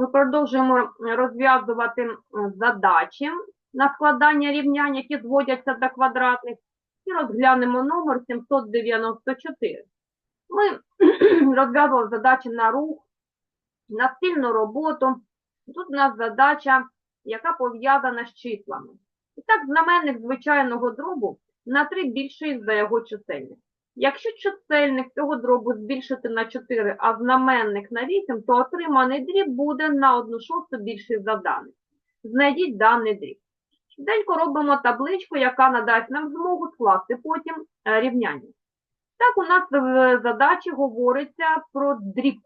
Ми продовжуємо розв'язувати задачі на складання рівнянь, які зводяться до квадратних, і розглянемо номер 794. Ми розв'язували задачі на рух, на спільну роботу. Тут у нас задача, яка пов'язана з числами. І так, знаменник звичайного дробу на 3 більший за його чисельник. Якщо чисельник цього дробу збільшити на 4, а знаменник на 8, то отриманий дріб буде на 1 шосту більший за даний. Знайдіть даний дріб. Швиденько робимо табличку, яка надасть нам змогу скласти потім е, рівняння. Так, у нас в задачі говориться про дріб.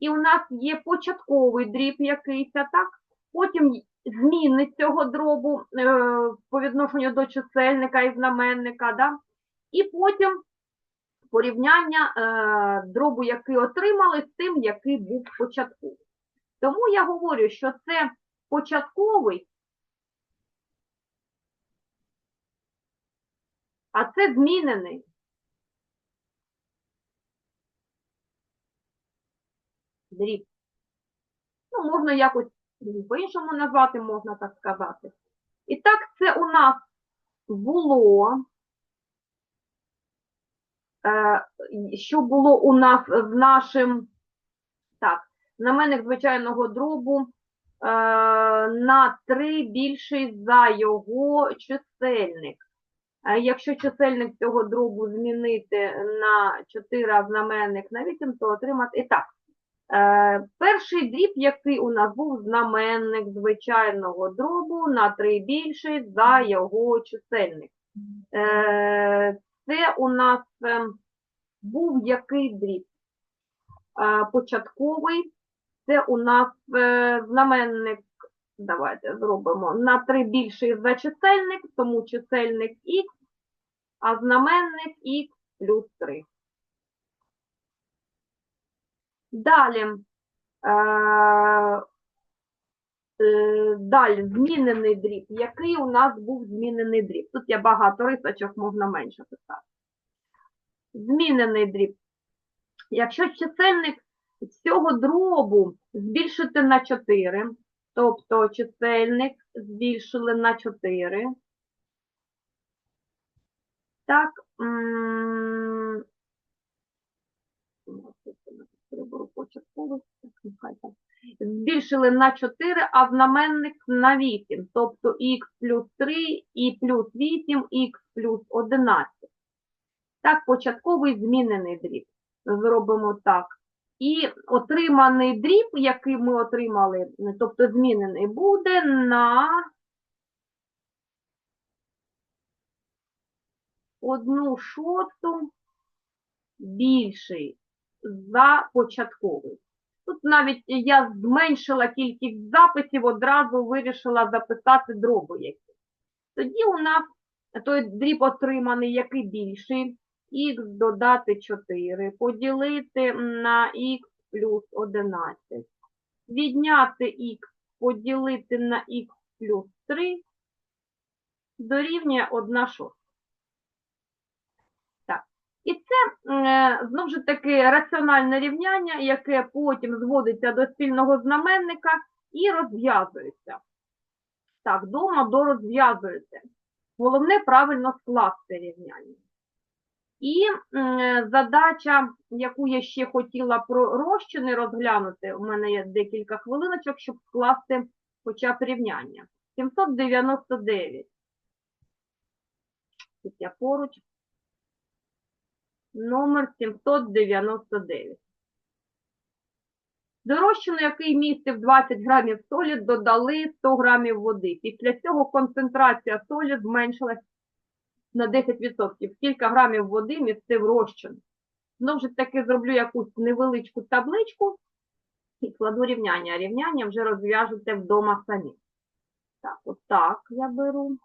І у нас є початковий дріб якийсь, так? потім зміни цього дробу е, по відношенню до чисельника і знаменника, да? і потім порівняння е, дробу, який отримали, з тим, який був початковий. Тому я говорю, що це початковий, а це змінений. Дріб. Ну, можна якось по-іншому назвати, можна так сказати. І так, це у нас було що було у нас з нашим так, знаменник звичайного дробу е, на 3 більший за його чисельник. Е, Якщо чисельник цього дробу змінити на 4, а знаменник на 8, то отримати. І так, е, перший дріб, який у нас був знаменник звичайного дробу на 3 більший за його чисельник. Це у нас е, був який дріб? Початковий, це у нас е, знаменник, давайте зробимо, на 3 більший за чисельник, тому чисельник х, а знаменник х плюс 3. Далі, е, далі змінений дріб. Який у нас був змінений дріб? Тут є багато рисочок, можна менше писати. Змінений дріб. Якщо чисельник цього дробу збільшити на 4, тобто чисельник збільшили на 4, так, м, прибору початковий, так, нехай так. Збільшили на 4, а знаменник на 8, тобто х плюс 3 і плюс 8, х плюс 11. Так, початковий змінений дріб. Зробимо так. І отриманий дріб, який ми отримали, тобто змінений, буде на одну шосту більший за початковий. Тут навіть я зменшила кількість записів, одразу вирішила записати дроби які. Тоді у нас той дріб отриманий, який більший, х додати 4, поділити на х плюс 11. Відняти х, поділити на х плюс 3 дорівнює 1 шоста. Так. І це, е, знову ж таки, раціональне рівняння, яке потім зводиться до спільного знаменника і розв'язується. Так, дома дорозв'язуєте. Головне правильно скласти рівняння. І е, задача, яку я ще хотіла про розчини розглянути, у мене є декілька хвилиночок, щоб скласти хоча б рівняння. 799. Тут я поруч. Номер 799. До який містив 20 грамів солі, додали 100 грамів води. Після цього концентрація солі зменшилась на 10%. Скільки грамів води містив розчин. Знову ж таки зроблю якусь невеличку табличку і кладу рівняння. Рівняння вже розв'яжете вдома самі. Так, отак я беру.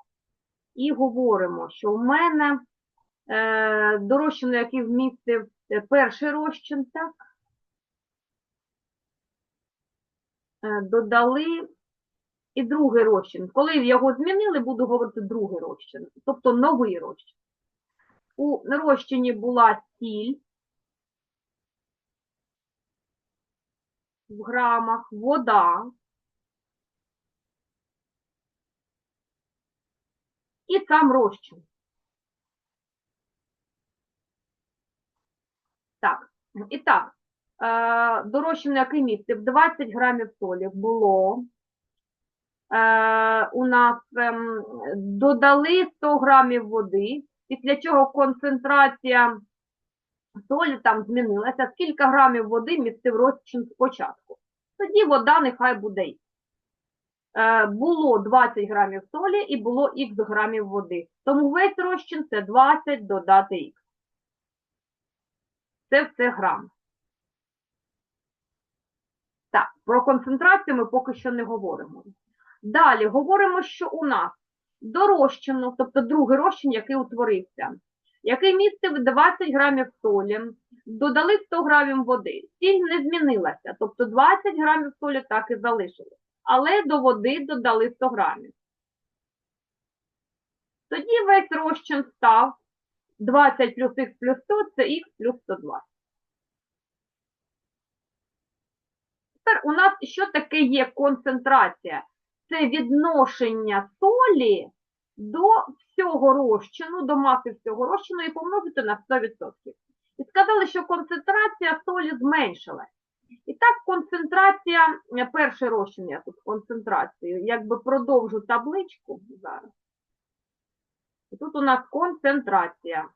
І говоримо, що в мене до розчину, який вмістив е, перший розчин, так, е, додали і другий розчин. Коли його змінили, буду говорити другий розчин, тобто новий розчин. У розчині була сіль, в грамах вода. І сам розчин. Так, і так, е, дорощений який містив 20 грамів солі було. Е, у нас ем, додали 100 грамів води, після чого концентрація солі там змінилася. Скільки грамів води містив розчин спочатку? Тоді вода нехай буде Е, було 20 грамів солі і було х грамів води. Тому весь розчин це 20 додати х. Це все грам. Так, про концентрацію ми поки що не говоримо. Далі говоримо, що у нас до тобто другий розчин, який утворився, який містив 20 грамів солі, додали 100 грамів води. Сіль не змінилася, тобто 20 грамів солі так і залишилось. Але до води додали 100 грамів. Тоді весь розчин став 20 плюс х плюс 100 це х плюс 120. Тепер у нас що таке є концентрація? Це відношення солі до всього розчину, до маси всього розчину і помножити на 100%. І сказали, що концентрація солі зменшилась. І так, концентрація, е, перший розчин я тут концентрацію, якби продовжу табличку зараз. І тут у нас концентрація.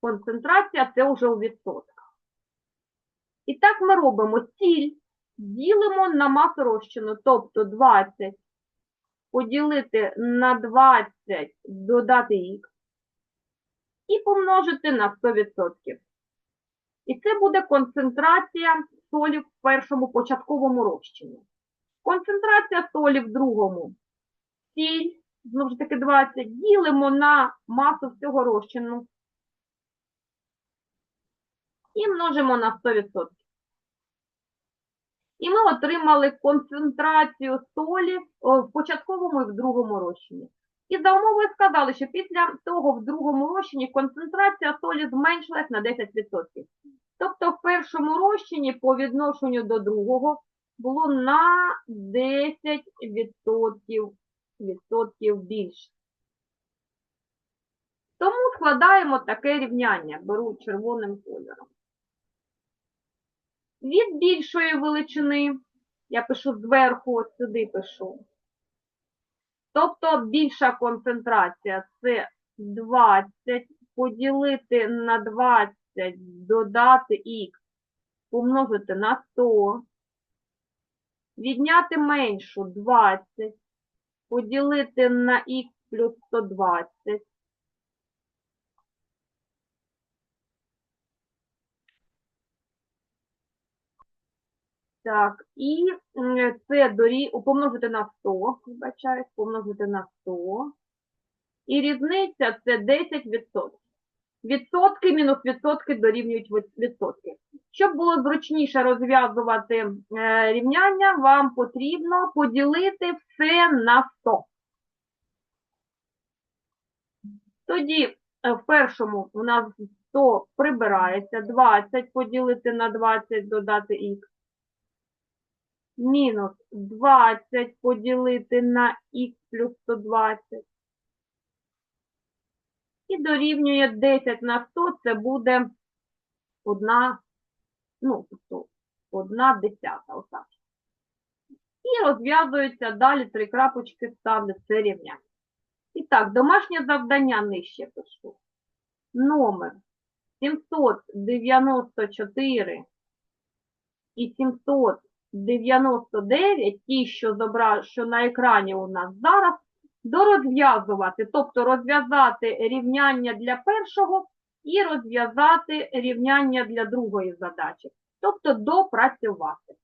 Концентрація це вже у відсотках. І так ми робимо сіль, ділимо на масу розчину, тобто 20 поділити на 20 додати х і помножити на 100%. І це буде концентрація солі в першому початковому розчині. Концентрація солі в другому сіль, знову ж таки 20, ділимо на масу всього розчину і множимо на 100%. І ми отримали концентрацію солі в початковому і в другому розчині. І за умовою сказали, що після того в другому розчині концентрація солі зменшилась на 10%. Тобто в першому розчині по відношенню до другого було на 10% відсотків більше. Тому складаємо таке рівняння, беру червоним кольором. Від більшої величини, я пишу зверху, от сюди пишу. Тобто більша концентрація це 20 поділити на 20, додати х, помножити на 100, відняти меншу 20, поділити на х плюс 120. Так, і це дорі... помножити на 100, вибачаюсь, помножити на 100. І різниця це 10%. Відсотки мінус відсотки дорівнюють відсотки. Щоб було зручніше розв'язувати е, рівняння, вам потрібно поділити все на 100. Тоді е, в першому у нас 100 прибирається, 20 поділити на 20, додати х мінус 20 поділити на х плюс 120. І дорівнює 10 на 100, це буде одна, ну, тобто одна десята, отак. І розв'язується далі три крапочки ставлю це рівняння. І так, домашнє завдання нижче пишу. Номер 794 і 700 99, ті, що, зобра... що на екрані у нас зараз, дорозв'язувати, тобто розв'язати рівняння для першого і розв'язати рівняння для другої задачі, тобто допрацювати.